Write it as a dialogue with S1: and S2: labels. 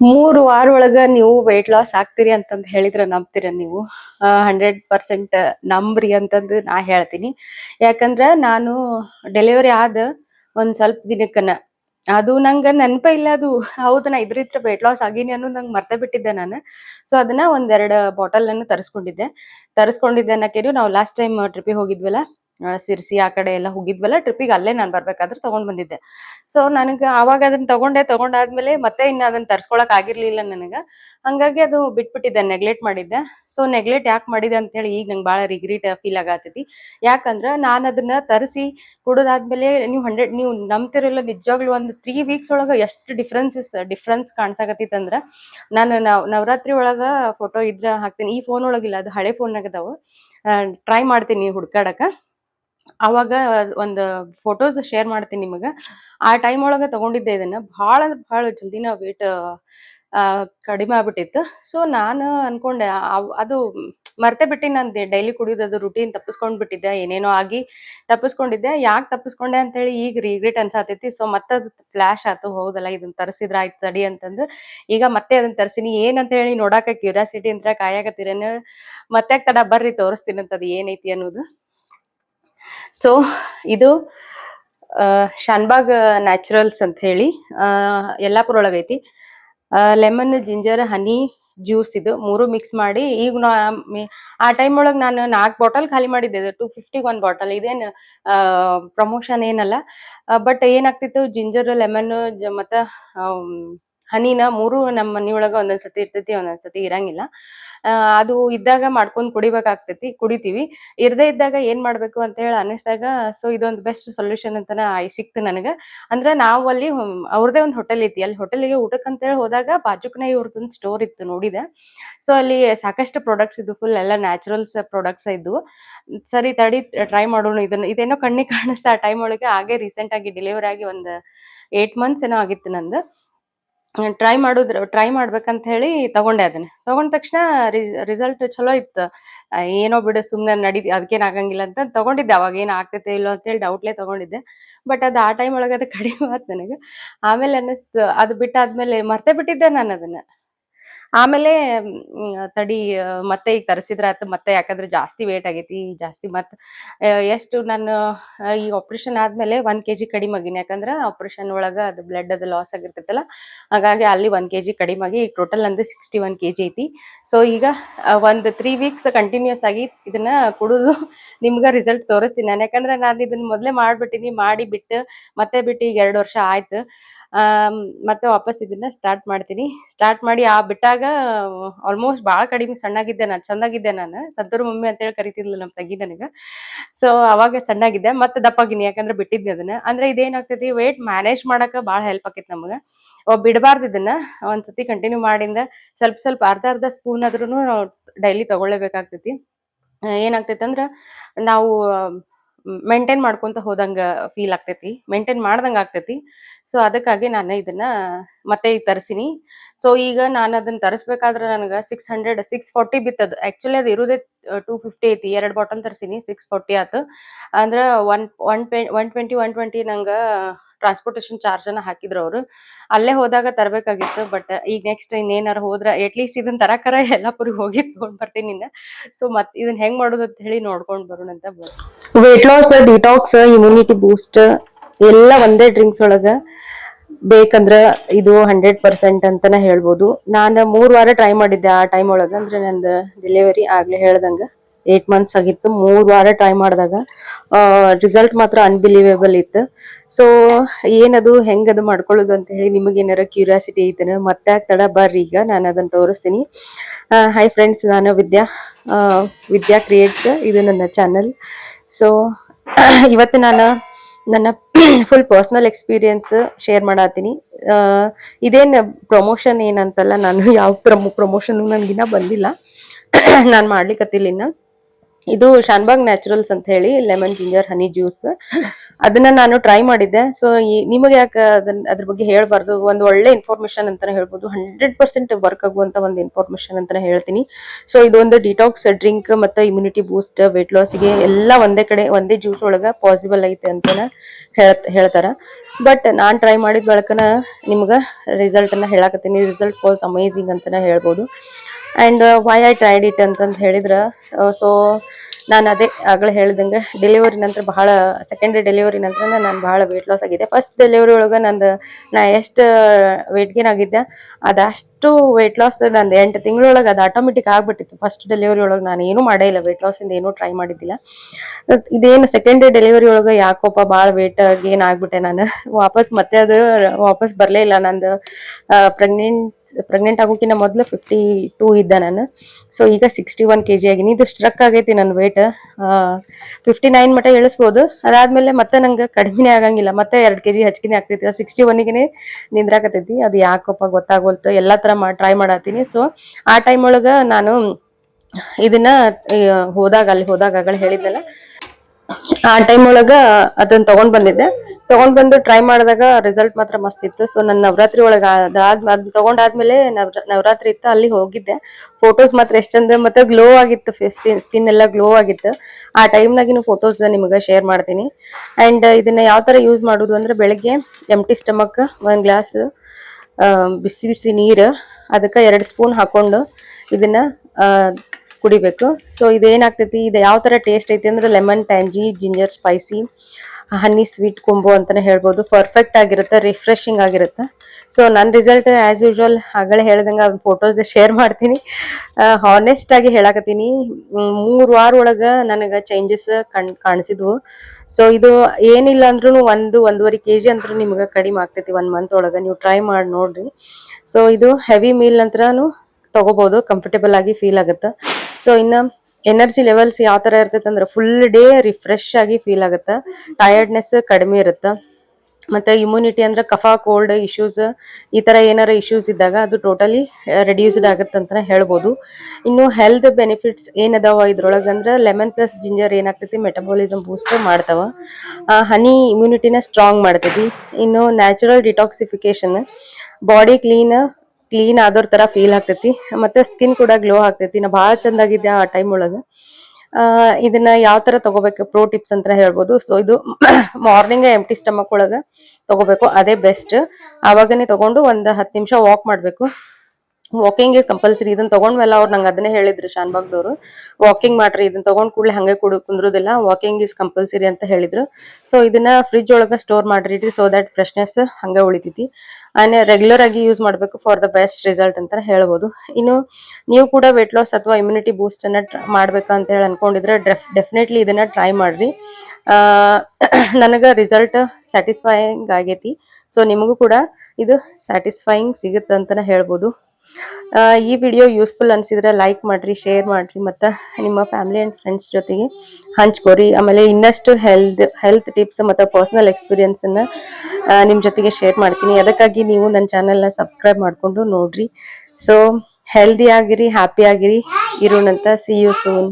S1: ಮೂರು ವಾರ ಒಳಗ ನೀವು ವೆಯ್ಟ್ ಲಾಸ್ ಆಗ್ತೀರಿ ಅಂತಂದ್ ಹೇಳಿದ್ರ ನಂಬ್ತೀರ ನೀವು. ಹಂಡ್ರೆಡ್ ಪರ್ಸೆಂಟ್ ನಂಬ್ರಿ ಅಂತಂದು ನಾ ಹೇಳ್ತೀನಿ. ಯಾಕಂದ್ರ ನಾನು ಡೆಲಿವರಿ ಆದ ಒಂದ್ ಸ್ವಲ್ಪ ದಿನಕ್ಕನ. ಅದು ನಂಗ ನೆನಪ ಇಲ್ಲ ಅದು. ಹೌದು, ನಾ ಇದ್ರ ವೆಯ್ಟ್ ಲಾಸ್ ಆಗೀನಿ ಅನ್ನೋ ನಂಗೆ ಮರ್ತೆ ಬಿಟ್ಟಿದ್ದೆ ನಾನು. ಸೊ ಅದನ್ನ ಒಂದೆರಡು ಬಾಟಲ್ ಅನ್ನು ತರಿಸ್ಕೊಂಡಿದ್ದೆ. ತರಿಸ್ಕೊಂಡಿದ್ದೆ ಕೇಳಿ ನಾವು ಲಾಸ್ಟ್ ಟೈಮ್ ಟ್ರಿಪ್ಪಿಗೆ ಹೋಗಿದ್ವಲ್ಲ ಸಿರ್ಸಿ ಆ ಕಡೆ ಎಲ್ಲ ಹೋಗಿದ್ವಲ್ಲ ಟ್ರಿಪ್ಪಿಗೆ ಅಲ್ಲೇ ನಾನು ಬರ್ಬೇಕಾದ್ರೆ ತಗೊಂಡ್ ಬಂದಿದ್ದೆ. ಸೊ ನನಗೆ ಅವಾಗ ಅದನ್ನ ತಗೊಂಡೆ, ತಗೊಂಡಾದ್ಮೇಲೆ ಮತ್ತೆ ಇನ್ನ ಅದನ್ನ ತರ್ಸ್ಕೊಳಕ್ ಆಗಿರ್ಲಿಲ್ಲ ನನಗೆ. ಹಂಗಾಗಿ ಅದು ಬಿಟ್ಬಿಟ್ಟಿದ್ದೆ ನೆಗ್ಲೆಕ್ಟ್ ಮಾಡಿದ್ದೆ. ಸೊ ನೆಗ್ಲೆಕ್ಟ್ ಯಾಕೆ ಮಾಡಿದೆ ಅಂತ ಹೇಳಿ ಈಗ ನಂಗೆ ಭಾಳ ರಿಗ್ರೀಟ್ ಫೀಲ್ ಆಗತ್ತೈತಿ ಯಾಕಂದ್ರೆ ನಾನು ಅದನ್ನ ತರಿಸಿ ಕುಡಿದಾದ್ಮೇಲೆ ನೀವು ಹಂಡ್ರೆಡ್ ನೀವು ನಂಬ್ತಿರಲ್ಲ ನಿಜವಾಗ್ಲೂ ಒಂದು ತ್ರೀ ವೀಕ್ಸ್ ಒಳಗ ಎಷ್ಟು ಡಿಫ್ರೆನ್ಸಸ್ ಡಿಫ್ರೆನ್ಸ್ ಕಾಣ್ಸಾಕತ್ತಿತ್ತಂದ್ರ ನಾನು ನವ್ ನವರಾತ್ರಿ ಒಳಗ ಫೋಟೋ ಇದ್ರ ಹಾಕ್ತೀನಿ. ಈ ಫೋನ್ ಒಳಗಿಲ್ಲ, ಅದು ಹಳೆ ಫೋನ್ ಅದಾವು ಟ್ರೈ ಮಾಡ್ತೀನಿ ಹುಡ್ಕಾಡಕ. ಅವಾಗ ಒಂದು ಫೋಟೋಸ್ ಶೇರ್ ಮಾಡ್ತೀನಿ ನಿಮಗೆ. ಆ ಟೈಮ್ ಒಳಗೆ ತಗೊಂಡಿದ್ದೆ ಇದನ್ನ. ಬಹಳ ಬಹಳ ಜಲ್ದಿ ಜಲ್ದಿನ ವೇಟ್ ಕಡಿಮೆ ಆಗ್ಬಿಟ್ಟಿತ್ತು. ಸೊ ನಾನು ಅನ್ಕೊಂಡೆ ಅದು ಮರ್ತೆ ಬಿಟ್ಟು ನಾನು ಡೈಲಿ ಕುಡಿಯೋದು ರುಟೀನ್ ತಪ್ಪಿಸ್ಕೊಂಡ್ ಬಿಟ್ಟಿದ್ದೆ, ಏನೇನೋ ಆಗಿ ತಪ್ಪಿಸ್ಕೊಂಡಿದ್ದೆ. ಯಾಕೆ ತಪ್ಪಿಸ್ಕೊಂಡೆ ಅಂತೇಳಿ ಈಗ ರಿಗ್ರೆಟ್ ಅನ್ಸಾತೈತಿ. ಸೊ ಮತ್ತೆ ಅದು ಫ್ಲಾಶ್ ಆತು, ಹೌದಲ್ಲ ಇದನ್ನ ತರಿಸಿದ್ರ, ಆಯ್ತು ತಡಿ ಅಂತಂದು. ಈಗ ಮತ್ತೆ ಅದನ್ನ ತರಿಸಿನಿ. ಏನಂತ ಹೇಳಿ ನೋಡಾಕ ಕ್ಯೂರಿಯಾಸಿಟಿ ಅಂತ ಕಾಯಕತ್ತೀರೇನು? ಮತ್ತೆ ತಡ ಬರ್ರಿ, ತೋರಿಸ್ತೀನಿ ಅಂತ ಅದು ಏನೈತಿ ಅನ್ನೋದು. ಸೊ ಇದು ಶಾನ್ಬಾಗ್ ನ್ಯಾಚುರಲ್ಸ್ ಅಂತ ಹೇಳಿ ಯಲ್ಲಾಪುರ ಒಳಗೈತಿ ಲೆಮನ್ ಜಿಂಜರ್ ಹನಿ ಜ್ಯೂಸ್ ಇದು ಮೂರು ಮಿಕ್ಸ್ ಮಾಡಿ, ಈಗ ಆ ಟೈಮ್ ಒಳಗೆ ನಾನು ನಾಲ್ಕು ಬಾಟಲ್ ಖಾಲಿ ಮಾಡಿದ್ದೆ. ಟು ಫಿಫ್ಟಿ ಒಂದು ಬಾಟಲ್ ಇದೇನು ಪ್ರಮೋಷನ್ ಏನಲ್ಲ. ಬಟ್ ಏನಾಗ್ತಿತ್ತು ಜಿಂಜರ್ ಲೆಮನ್ ಮತ್ತು ಹನಿನ ಮೂರು ನಮ್ಮ ಮನೆಯೊಳಗ ಒಂದೊಂದ್ ಸತಿ ಇರ್ತೈತಿ, ಒಂದೊಂದ್ ಸತಿ ಇರಂಗಿಲ್ಲ. ಅದು ಇದ್ದಾಗ ಮಾಡ್ಕೊಂಡ್ ಕುಡಿಬೇಕಾಗ್ತೈತಿ, ಕುಡಿತೀವಿ. ಇರದೇ ಇದ್ದಾಗ ಏನ್ ಮಾಡ್ಬೇಕು ಅಂತ ಹೇಳಿ ಅನಿಸ್ದಾಗ ಸೊ, ಇದೊಂದು ಬೆಸ್ಟ್ ಸೊಲ್ಯೂಷನ್ ಅಂತಾನೆ ಆಯ್, ಸಿಕ್ತು ನನಗೆ. ಅಂದ್ರೆ ನಾವು ಅಲ್ಲಿ ಅವ್ರದೇ ಒಂದು ಹೋಟೆಲ್ ಐತಿ. ಅಲ್ಲಿ ಹೋಟೆಲಿಗೆ ಊಟಕ್ಕೆ ಅಂತ ಹೇಳಿ ಹೋದಾಗ ಬಾಜುಕ್ನ ಒಂದು ಸ್ಟೋರ್ ಇತ್ತು ನೋಡಿದೆ. ಸೊ, ಅಲ್ಲಿ ಸಾಕಷ್ಟು ಪ್ರಾಡಕ್ಟ್ಸ್ ಇದ್ದು ಫುಲ್, ಎಲ್ಲ ನ್ಯಾಚುರಲ್ಸ್ ಪ್ರಾಡಕ್ಟ್ಸ್ ಇದ್ವು. ಸರಿ, ತಡಿ, ಟ್ರೈ ಮಾಡೋಣ. ಇದನ್ನ ಇದೇನೋ ಕಣ್ಣಿಗೆ ಕಾಣಿಸ್ತಾ ಆ ಟೈಮ್ ಒಳಗೆ ಹಾಗೆ ರೀಸೆಂಟ್ ಆಗಿ ಡೆಲಿವರಿ ಆಗಿ ಒಂದು ಏಟ್ ಮಂತ್ಸ್ ಏನೋ ಆಗಿತ್ತು ನಂದು. ಟ್ರೈ ಮಾಡೋದ್ರ ಟ್ರೈ ಮಾಡ್ಬೇಕಂತ ಹೇಳಿ ತಗೊಂಡೆ ಅದನ್ನ. ತಗೊಂಡ ತಕ್ಷಣ ರಿಸಲ್ಟ್ ಚಲೋ ಇತ್ತು. ಏನೋ ಬಿಡು ಸುಮ್ಮನೆ ನಡೀತಿ ಅದಕ್ಕೇನು ಆಗಂಗಿಲ್ಲ ಅಂತ ತಗೊಂಡಿದ್ದೆ. ಅವಾಗ ಏನು ಆಗ್ತೈತೆ ಇಲ್ಲೋ ಅಂತೇಳಿ ಡೌಟ್ಲೇ ತಗೊಂಡಿದ್ದೆ. ಬಟ್ ಅದು ಆ ಟೈಮ್ ಒಳಗೆ ಅದು ಕಡಿಮೆ ಆಯ್ತು ನನಗೆ. ಆಮೇಲೆ ಅನ್ನಿಸ್ತು, ಅದು ಬಿಟ್ಟಾದ್ಮೇಲೆ ಮರ್ತೇ ಬಿಟ್ಟಿದ್ದೆ ನಾನು ಅದನ್ನ. ಆಮೇಲೆ ತಡಿ ಮತ್ತೆ ಈಗ ತರಿಸಿದ್ರೆ ಆಯ್ತು ಮತ್ತೆ ಯಾಕಂದ್ರೆ ಜಾಸ್ತಿ ವೇಟ್ ಆಗೈತಿ, ಜಾಸ್ತಿ ಮತ್ತೆ ಎಷ್ಟು ನಾನು ಈ ಆಪ್ರೇಷನ್ ಆದ್ಮೇಲೆ ಒಂದ್ ಕೆ ಜಿ ಕಡಿಮೆ ಆಗಿನಿ. ಯಾಕಂದ್ರೆ ಆಪ್ರೇಷನ್ ಒಳಗ ಅದು ಬ್ಲಡ್ ಅದು ಲಾಸ್ ಆಗಿರ್ತೈತಲ್ಲ, ಹಾಗಾಗಿ ಅಲ್ಲಿ ಒಂದ್ ಕೆ ಜಿ ಕಡಿಮೆ ಆಗಿ, ಈಗ ಟೋಟಲ್ ಅಂದ್ರೆ ಸಿಕ್ಸ್ಟಿ ಒನ್ ಕೆ ಜಿ ಐತಿ. ಸೊ ಈಗ ಒಂದ್ ತ್ರೀ ವೀಕ್ಸ್ ಕಂಟಿನ್ಯೂಸ್ ಆಗಿ ಇದನ್ನ ಕುಡಿದು ನಿಮ್ಗೆ ರಿಸಲ್ಟ್ ತೋರಿಸ್ತೀನಿ ನಾನು. ಯಾಕಂದ್ರೆ ನಾನು ಇದನ್ನ ಮೊದಲೇ ಮಾಡ್ಬಿಟ್ಟಿನಿ, ಮಾಡಿ ಬಿಟ್ಟು, ಮತ್ತೆ ಬಿಟ್ಟು ಈಗ ಎರಡು ವರ್ಷ ಆಯ್ತು. ಮತ್ತೆ ವಾಪಸ್ ಇದನ್ನ ಸ್ಟಾರ್ಟ್ ಮಾಡ್ತೀನಿ. ಸ್ಟಾರ್ಟ್ ಮಾಡಿ ಆ ಬಿಟ್ಟಾಗ ಆಲ್ಮೋಸ್ಟ್ ಭಾಳ ಕಡಿಮೆ ಸಣ್ಣಾಗಿದ್ದೆ ನಾನು, ಚಂದಾಗಿದ್ದೆ ನಾನು. ಸದ್ದೂರ್ ಮಮ್ಮಿ ಅಂತೇಳಿ ಕರಿತಿದ್ಲು ನಮ್ಮ ತಂಗಿ ನನಗೆ. ಸೊ ಅವಾಗ ಸಣ್ಣಾಗಿದ್ದೆ, ಮತ್ತೆ ದಪ್ಪಾಗಿನಿ ಯಾಕಂದ್ರೆ ಬಿಟ್ಟಿದ್ನಿ ಅದನ್ನ. ಅಂದ್ರೆ ಇದೇನಾಗ್ತೈತಿ ವೇಟ್ ಮ್ಯಾನೇಜ್ ಮಾಡಕ ಭಾಳ ಹೆಲ್ಪ್ ಆಕೈತಿ ನಮಗೆ. ಬಿಡಬಾರ್ದು ಇದನ್ನ, ಒಂದ್ಸತಿ ಕಂಟಿನ್ಯೂ ಮಾಡಿಂದ ಸ್ವಲ್ಪ ಸ್ವಲ್ಪ ಅರ್ಧ ಅರ್ಧ ಸ್ಪೂನ್ ಆದ್ರೂ ಡೈಲಿ ತಗೊಳ್ಳೇಬೇಕಾಗ್ತೈತಿ. ಏನಾಗ್ತೈತೆ ಅಂದ್ರ ನಾವು ಮೇಂಟೈನ್ ಮಾಡ್ಕೊಂತ ಹೋದಂಗ ಫೀಲ್ ಆಗ್ತೈತಿ ಮೇಂಟೈನ್ ಮಾಡ್ದಂಗ ಆಗ್ತೈತಿ. ಸೊ ಅದಕ್ಕಾಗಿ ನಾನು ಇದನ್ನ ಮತ್ತೆ ಈಗ ತರಿಸಿನಿ. ಸೊ ಈಗ ನಾನು ಅದನ್ನ ತರಿಸ್ಬೇಕಾದ್ರೆ ನನಗೆ ಸಿಕ್ಸ್ ಹಂಡ್ರೆಡ್ ಸಿಕ್ಸ್ ಫಾರ್ಟಿ ಬಿತ್ತದ. ಆಕ್ಚುಲಿ ಅದು ಇರೋದೇ ಟೂ ಫಿಫ್ಟಿ ಐತಿ, ಎರಡು ಬಾಟಲ್ ತರಿಸಿನಿ ಸಿಕ್ಸ್ ಫೋರ್ಟಿ ಆತು. ಅಂದ್ರೆ one one one twenty one twenty ನಂಗೆ ಟ್ರಾನ್ಸ್ಪೋರ್ಟೇಷನ್ ಚಾರ್ಜನ್ನು ಹಾಕಿದ್ರು ಅವರು. ಅಲ್ಲೇ ಹೋದಾಗ ತರಬೇಕಾಗಿತ್ತು ಬಟ್ ಈಗ ನೆಕ್ಸ್ಟ್ ಇನ್ನೇನಾರು ಹೋದ್ರೆ ಅಟ್ಲೀಸ್ಟ್ ಇದನ್ನ ತರಕರ ಎಲ್ಲಾಪುರಿಗೆ ಹೋಗಿ ತಗೊಂಡ್ ಬರ್ತೀನಿ ನಿನ್ನ ಸೊ ಮತ್ತೆ ಇದನ್ನ ಹೆಂಗ್ ಮಾಡೋದು ಅಂತ ಹೇಳಿ ನೋಡ್ಕೊಂಡು ಬರೋಣ ಅಂತ weight loss detox immunity boost ಎಲ್ಲ ಒಂದೇ ಡ್ರಿಂಕ್ಸ್ ಒಳಗ. ಬೇಕಂದ್ರ ಇದು ಹಂಡ್ರೆಡ್ ಪರ್ಸೆಂಟ್ ಅಂತನ ಹೇಳ್ಬೋದು. ನಾನು ಮೂರು ವಾರ ಟ್ರೈ ಮಾಡಿದ್ದೆ ಆ ಟೈಮ್ ಒಳಗೆ, ಅಂದ್ರೆ ನಂದು ಡೆಲಿವರಿ ಆಗ್ಲೇ ಹೇಳ್ದಂಗ. ಏಟ್ ಮಂತ್ಸ್ ಆಗಿತ್ತು, ಮೂರು ವಾರ ಟ್ರೈ ಮಾಡಿದಾಗ ರಿಸಲ್ಟ್ ಮಾತ್ರ ಅನ್ಬಿಲೀವೇಬಲ್ ಇತ್ತು. ಸೊ ಏನದು, ಹೆಂಗದು ಮಾಡ್ಕೊಳ್ಳೋದು ಅಂತ ಹೇಳಿ ನಿಮಗೆ ಏನಾರ ಕ್ಯೂರಿಯಾಸಿಟಿ ಐತೇನೆ, ಮತ್ತೆ ತಡ ಬರ್ರಿ, ಈಗ ನಾನು ಅದನ್ನ ತೋರಿಸ್ತೀನಿ. ಹಾಯ್ ಫ್ರೆಂಡ್ಸ್ ನಾನು ವಿದ್ಯಾ. ವಿದ್ಯಾ ಕ್ರಿಯೇಟ್ಸ್ ಇದು ನನ್ನ ಚಾನಲ್ ಸೊ ಇವತ್ತು ನಾನು ನನ್ನ ಫುಲ್ ಪರ್ಸ್ನಲ್ ಎಕ್ಸ್ಪೀರಿಯನ್ಸ್ ಶೇರ್ ಮಾಡತ್ತೀನಿ ಇದೇನು ಪ್ರಮೋಷನ್ ಏನಂತಲ್ಲ, ನಾನು ಯಾವ ಪ್ರಮೋ ಪ್ರಮೋಷನ್ ನನಗಿನ್ನ ಬಂದಿಲ್ಲ. ನಾನು ಮಾಡ್ಲಿಕ್ಕತ್ತಿಲ್ಲ ಇನ್ನ. ಇದು ಶಾನ್ಬಾಗ್ ನ್ಯಾಚುರಲ್ಸ್ ಅಂತ ಹೇಳಿ, ಲೆಮನ್, ಜಿಂಜರ್, ಹನಿ ಜ್ಯೂಸ್. ಅದನ್ನ ನಾನು ಟ್ರೈ ಮಾಡಿದ್ದೆ. ಸೊ ನಿಮಗೆ ಯಾಕೆ ಅದನ್ನ ಅದ್ರ ಬಗ್ಗೆ ಹೇಳ್ಬಾರ್ದು. ಒಂದು ಒಳ್ಳೆ ಇನ್ಫಾರ್ಮೇಶನ್ ಅಂತಾನೆ ಹೇಳ್ಬೋದು. ಹಂಡ್ರೆಡ್ ಪರ್ಸೆಂಟ್ ವರ್ಕ್ ಆಗುವಂತ ಒಂದು ಇನ್ಫಾರ್ಮೇಶನ್ ಅಂತಾನೆ ಹೇಳ್ತೀನಿ. ಸೊ ಇದೊಂದು ಡಿಟಾಕ್ಸ್ ಡ್ರಿಂಕ್ ಮತ್ತೆ ಇಮ್ಯುನಿಟಿ ಬೂಸ್ಟ್ ವೆಯ್ಟ್ ಲಾಸ್ಗೆ ಎಲ್ಲ ಒಂದೇ ಕಡೆ, ಒಂದೇ ಜ್ಯೂಸ್ ಒಳಗ ಪಾಸಿಬಲ್ ಐತೆ ಅಂತಾನೆ ಹೇಳ್ ಹೇಳ್ತಾರ. ಬಟ್ ನಾನು ಟ್ರೈ ಮಾಡಿದ ಬಳಕನ ನಿಮ್ಗೆ ರಿಸಲ್ಟ್ ಅನ್ನ ಹೇಳಕತ್ತೀನಿ. ರಿಸಲ್ಟ್ ಫಾಲ್ಸ್ ಅಮೇಝಿಂಗ್ ಅಂತಾನೆ ಹೇಳ್ಬೋದು. And why I tried it ಅಂತಂದು ಹೇಳಿದ್ರೆ ಸೊ ನಾನು ಅದೇ ಆಗಲೇ ಹೇಳ್ದಂಗೆ ಡೆಲಿವರಿ ನಂತರ ಬಹಳ ಸೆಕೆಂಡ್ ಡೆಲಿವರಿ ನಂತರ ನಾನು ಬಹಳ ವೆಯ್ಟ್ ಲಾಸ್ ಆಗಿದೆ ಫಸ್ಟ್ ಡೆಲಿವರಿ ಒಳಗೆ ನಂದು, ನಾ ಎಷ್ಟು ವೆಯ್ಟ್ ಗೇನ್ ಆಗಿದ್ದೆ, ಅದಷ್ಟು ವೆಯ್ಟ್ ಲಾಸ್ ನಂದು ಎಂಟು ತಿಂಗಳೊಳಗೆ ಅದು ಆಟೋಮೆಟಿಕ್ ಆಗಿಬಿಟ್ಟಿತ್ತು. ಫಸ್ಟ್ ಡೆಲಿವರಿ ಒಳಗೆ ನಾನು ಏನೂ ಮಾಡೇ ಇಲ್ಲ ವೆಯ್ಟ್ ಲಾಸಿಂದ ಏನೂ ಟ್ರೈ ಮಾಡಿದ್ದಿಲ್ಲ. ಇದೇನು ಸೆಕೆಂಡ್ ಡೆಲಿವರಿ ಒಳಗೆ ಯಾಕೋಪ ಭಾಳ ವೆಯ್ಟ್ ಗೇನ್ ಆಗಿಬಿಟ್ಟೆ ನಾನು. ವಾಪಸ್ ಮತ್ತೆ ಅದು, ವಾಪಸ್ ಬರಲೇ ಇಲ್ಲ ನಂದು. ಪ್ರೆಗ್ನೆಂಟ್ ಪ್ರೆಗ್ನೆಂಟ್ ಆಗೋಕ್ಕಿಂತ ಮೊದಲು ಫಿಫ್ಟಿ ಟೂ ಇದ್ದೆ ನಾನು. ಸೊ ಈಗ ಸಿಕ್ಸ್ಟಿ ಒನ್ ಕೆ ಜಿ ಆಗಿನಿ ಇದು ಸ್ಟ್ರಕ್ ಆಗೈತಿ ನನ್ನ ವೆಯ್ಟ್ ಫಿಫ್ಟಿ ನೈನ್ ಮಟ್ಟ ಇಳಿಸ್ಬೋದು. ಅದಾದ್ಮೇಲೆ ಮತ್ತೆ ನಂಗೆ ಕಡಿಮೆನೇ ಆಗಂಗಿಲ್ಲ. ಮತ್ತೆ ಎರಡು ಕೆ ಜಿ ಹೆಚ್ಚಿಗೆ ಆಗ್ತೈತಿ ಸಿಕ್ಸ್ಟಿ ಒನ್ಗೆನೆ ನಿಂದ್ರಾಕತೈತಿ ಅದು ಯಾಕಪ್ಪ ಗೊತ್ತಾಗೋಲ್ತು. ಎಲ್ಲ ಥರ ಮಾಡಿ ಟ್ರೈ ಮಾಡತ್ತೀನಿ. ಸೊ ಆ ಟೈಮ್ ಒಳಗೆ ನಾನು ಇದನ್ನ ಹೋದಾಗ, ಅಲ್ಲಿ ಹೋದಾಗ ಹೇಳಿದ್ದಲ್ಲ ಆ ಟೈಮ್ ಒಳಗ ಅದನ್ನ ತಗೊಂಡ್ ಬಂದಿದ್ದೆ. ತಗೊಂಡ್ ಬಂದು ಟ್ರೈ ಮಾಡಿದಾಗ ರಿಸಲ್ಟ್ ಮಾತ್ರ ಮಸ್ತ್ ಇತ್ತು. ಸೊ ನನ್ನ ನವರಾತ್ರಿ ಒಳಗ ಅದಾದ್ ಅದನ್ನ ತಗೊಂಡಾದ್ಮೇಲೆ ನವ್ರ- ನವರಾತ್ರಿ ಇತ್ತು, ಅಲ್ಲಿ ಹೋಗಿದ್ದೆ. ಫೋಟೋಸ್ ಮಾತ್ರ ಎಷ್ಟಂದ್ರೆ ಮತ್ತೆ ಗ್ಲೋ ಆಗಿತ್ತು ಫೇಸ್ ಸ್ಕಿನ್ ಎಲ್ಲ ಗ್ಲೋ ಆಗಿತ್ತು. ಆ ಟೈಮ್ನಾಗಿನ ಫೋಟೋಸ್ ನಿಮಗೆ ಶೇರ್ ಮಾಡ್ತೀನಿ. ಅಂಡ್ ಇದನ್ನ ಯಾವ ತರ ಯೂಸ್ ಮಾಡೋದು ಅಂದ್ರೆ ಬೆಳಗ್ಗೆ ಎಂಟಿ ಸ್ಟಮಕ್ ಒಂದ್ ಗ್ಲಾಸ್ ಬಿಸಿ ಬಿಸಿ ನೀರು, ಅದಕ್ಕೆ ಎರಡು ಸ್ಪೂನ್ ಹಾಕೊಂಡು ಇದನ್ನ ಕುಡಿಬೇಕು. ಸೊ ಇದೇನಾಗ್ತೈತಿ, ಇದು ಯಾವ ಥರ ಟೇಸ್ಟ್ ಐತಿ ಅಂದ್ರೆ lemon tangy ginger spicy honey sweet combo ಅಂತಲೇ ಹೇಳ್ಬೋದು. ಪರ್ಫೆಕ್ಟ್ ಆಗಿರುತ್ತೆ ರಿಫ್ರೆಶಿಂಗ್ ಆಗಿರುತ್ತೆ. ಸೊ ನನ್ನ ರಿಸಲ್ಟ್ ಆ್ಯಸ್ ಯೂಶ್ವಲ್ ಆಗಲೇ ಹೇಳ್ದಂಗೆ ಫೋಟೋಸ್ ಶೇರ್ ಮಾಡ್ತೀನಿ. ಹಾನೆಸ್ಟಾಗಿ ಹೇಳಕತ್ತೀನಿ. ಮೂರು ವಾರ ಒಳಗೆ ನನಗೆ ಚೇಂಜಸ್ ಕಣ್, ಕಾಣಿಸಿದ್ವು. ಸೊ ಇದು ಏನಿಲ್ಲ ಅಂದ್ರೂ ಒಂದು, ಒಂದೂವರೆ ಕೆ ಜಿ ಅಂದ್ರೂ ನಿಮ್ಗೆ ಕಡಿಮೆ ಆಗ್ತೈತಿ ಒನ್ ಮಂತ್ ಒಳಗೆ. ನೀವು ಟ್ರೈ ಮಾಡಿ ನೋಡ್ರಿ. ಸೊ ಇದು ಹೆವಿ ಮೀಲ್ ನಂತರ ತಗೋಬಹುದು ಕಂಫರ್ಟೇಬಲ್ ಆಗಿ ಫೀಲ್ ಆಗುತ್ತೆ. ಸೊ ಇನ್ನು ಎನರ್ಜಿ ಲೆವೆಲ್ಸ್ ಯಾವ ಥರ ಇರ್ತೈತೆ ಅಂದ್ರೆ ಫುಲ್ ಡೇ ರಿಫ್ರೆಶ್ ಆಗಿ ಫೀಲ್ ಆಗುತ್ತೆ. ಟಯರ್ಡ್ನೆಸ್ ಕಡಿಮೆ ಇರುತ್ತೆ. ಮತ್ತು ಇಮ್ಯುನಿಟಿ ಅಂದರೆ ಕಫ ಕೋಲ್ಡ್ ಇಶ್ಯೂಸ್ ಈ ತರ ಏನಾರ ಇಶ್ಯೂಸ್ ಇದ್ದಾಗ ಅದು ಟೋಟಲಿ ರೆಡ್ಯೂಸ್ಡ್ ಆಗುತ್ತೆ ಅಂತ ಹೇಳ್ಬೋದು. ಇನ್ನು ಹೆಲ್ತ್ ಬೆನಿಫಿಟ್ಸ್ ಏನದಾವ ಇದ್ರೊಳಗೆ ಅಂದ್ರೆ ಲೆಮನ್ ಪ್ಲಸ್ ಜಿಂಜರ್ ಏನಾಗ್ತೈತಿ ಮೆಟಬಾಲಿಸಮ್ ಬೂಸ್ಟ್ ಮಾಡ್ತಾವ. ಹನಿ ಇಮ್ಯುನಿಟಿನ ಸ್ಟ್ರಾಂಗ್ ಮಾಡ್ತೈತಿ. ಇನ್ನು natural detoxification body clean clean ಆದೋರ್ ತರ ಫೀಲ್ ಆಗ್ತೈತಿ. ಮತ್ತೆ ಸ್ಕಿನ್ ಕೂಡ ಗ್ಲೋ ಆಗ್ತೈತಿ. ನಾ ಭಾಳ ಚಂದಾಗಿದ್ದೆ ಆ ಟೈಮ್ ಒಳಗೆ. ಇದನ್ನ ಯಾವ ತರ ತಗೋಬೇಕು? ಪ್ರೋ ಟಿಪ್ಸ್ ಅಂತ ಹೇಳ್ಬೋದು. ಸೊ ಇದು ಮಾರ್ನಿಂಗ್ ಎಂಟಿ ಸ್ಟಮಕ್ ಒಳಗೆ ತಗೋಬೇಕು. ಅದೇ ಬೆಸ್ಟ್ ಆವಾಗನೇ ತಗೊಂಡು ಒಂದು ಹತ್ತು ನಿಮಿಷ ವಾಕ್ ಮಾಡಬೇಕು. ವಾಕಿಂಗ್ ಇಸ್ ಕಂಪಲ್ಸರಿ ಇದನ್ನ ತಗೊಂಡ್ಮೇಲೆ ಅವ್ರು ನಂಗೆ ಅದನ್ನೇ ಹೇಳಿದ್ರು ಶಾನ್ಬಾಗ್ದವರು. ವಾಕಿಂಗ್ ಮಾಡ್ರಿ, ಇದನ್ನ ತಗೊಂಡ್ ಕೂಡಲೇ ಹಂಗೆ ಕುಡಿ ಕುಂದ್ರೋದಿಲ್ಲ. ವಾಕಿಂಗ್ ಇಸ್ ಕಂಪಲ್ಸರಿ ಅಂತ ಹೇಳಿದ್ರು. ಸೊ ಇದನ್ನ ಫ್ರಿಜ್ ಒಳಗೆ ಸ್ಟೋರ್ ಮಾಡಿರಿ ಸೊ ದಟ್ ಫ್ರೆಶ್ನೆಸ್ ಹಂಗೆ ಉಳಿತೈತಿ. ಆ್ಯಂಡ್ ರೆಗ್ಯುಲರ್ ಆಗಿ ಯೂಸ್ ಮಾಡಬೇಕು ಫಾರ್ ದ ಬೆಸ್ಟ್ ರಿಸಲ್ಟ್ ಅಂತ ಹೇಳ್ಬೋದು. ಇನ್ನು ನೀವು ಕೂಡ ವೇಟ್ ಲಾಸ್ ಅಥವಾ ಇಮ್ಯುನಿಟಿ ಬೂಸ್ಟ್ ಅನ್ನ ಮಾಡ್ಬೇಕು ಅಂತ ಹೇಳಿ ಅನ್ಕೊಂಡಿದ್ರೆ ಡೆಫಿನೆಟ್ಲಿ ಇದನ್ನ ಟ್ರೈ ಮಾಡ್ರಿ. ನನಗೆ ರಿಸಲ್ಟ್ ಸ್ಯಾಟಿಸ್ಫೈಯಿಂಗ್ ಆಗೈತಿ. ಸೊ ನಿಮಗೂ ಕೂಡ ಇದು ಸ್ಯಾಟಿಸ್ಫೈಯಿಂಗ್ ಸಿಗುತ್ತೆ ಅಂತಾನೆ ಹೇಳ್ಬೋದು. ಈ ವಿಡಿಯೋ ಯೂಸ್ಫುಲ್ ಅನ್ಸಿದ್ರೆ ಲೈಕ್ ಮಾಡಿರಿ ಶೇರ್ ಮಾಡಿರಿ ಮತ್ತು ನಿಮ್ಮ ಫ್ಯಾಮಿಲಿ ಆ್ಯಂಡ್ ಫ್ರೆಂಡ್ಸ್ ಜೊತೆಗೆ ಹಂಚ್ಕೋರಿ. ಆಮೇಲೆ ಇನ್ನಷ್ಟು ಹೆಲ್ತ್ ಹೆಲ್ತ್ ಟಿಪ್ಸ್ ಮತ್ತು ಪರ್ಸ್ನಲ್ ಎಕ್ಸ್ಪೀರಿಯನ್ಸನ್ನು ನಿಮ್ಮ ಜೊತೆಗೆ ಶೇರ್ ಮಾಡ್ತೀನಿ. ಅದಕ್ಕಾಗಿ ನೀವು ನನ್ನ ಚಾನಲ್ನ ಸಬ್ಸ್ಕ್ರೈಬ್ ಮಾಡಿಕೊಂಡು ನೋಡಿರಿ. ಸೊ ಹೆಲ್ದಿ ಆಗಿರಿ ಹ್ಯಾಪಿ ಆಗಿರಿ. ಇರೋಣಂತ ಸಿ ಯು ಸೂನ್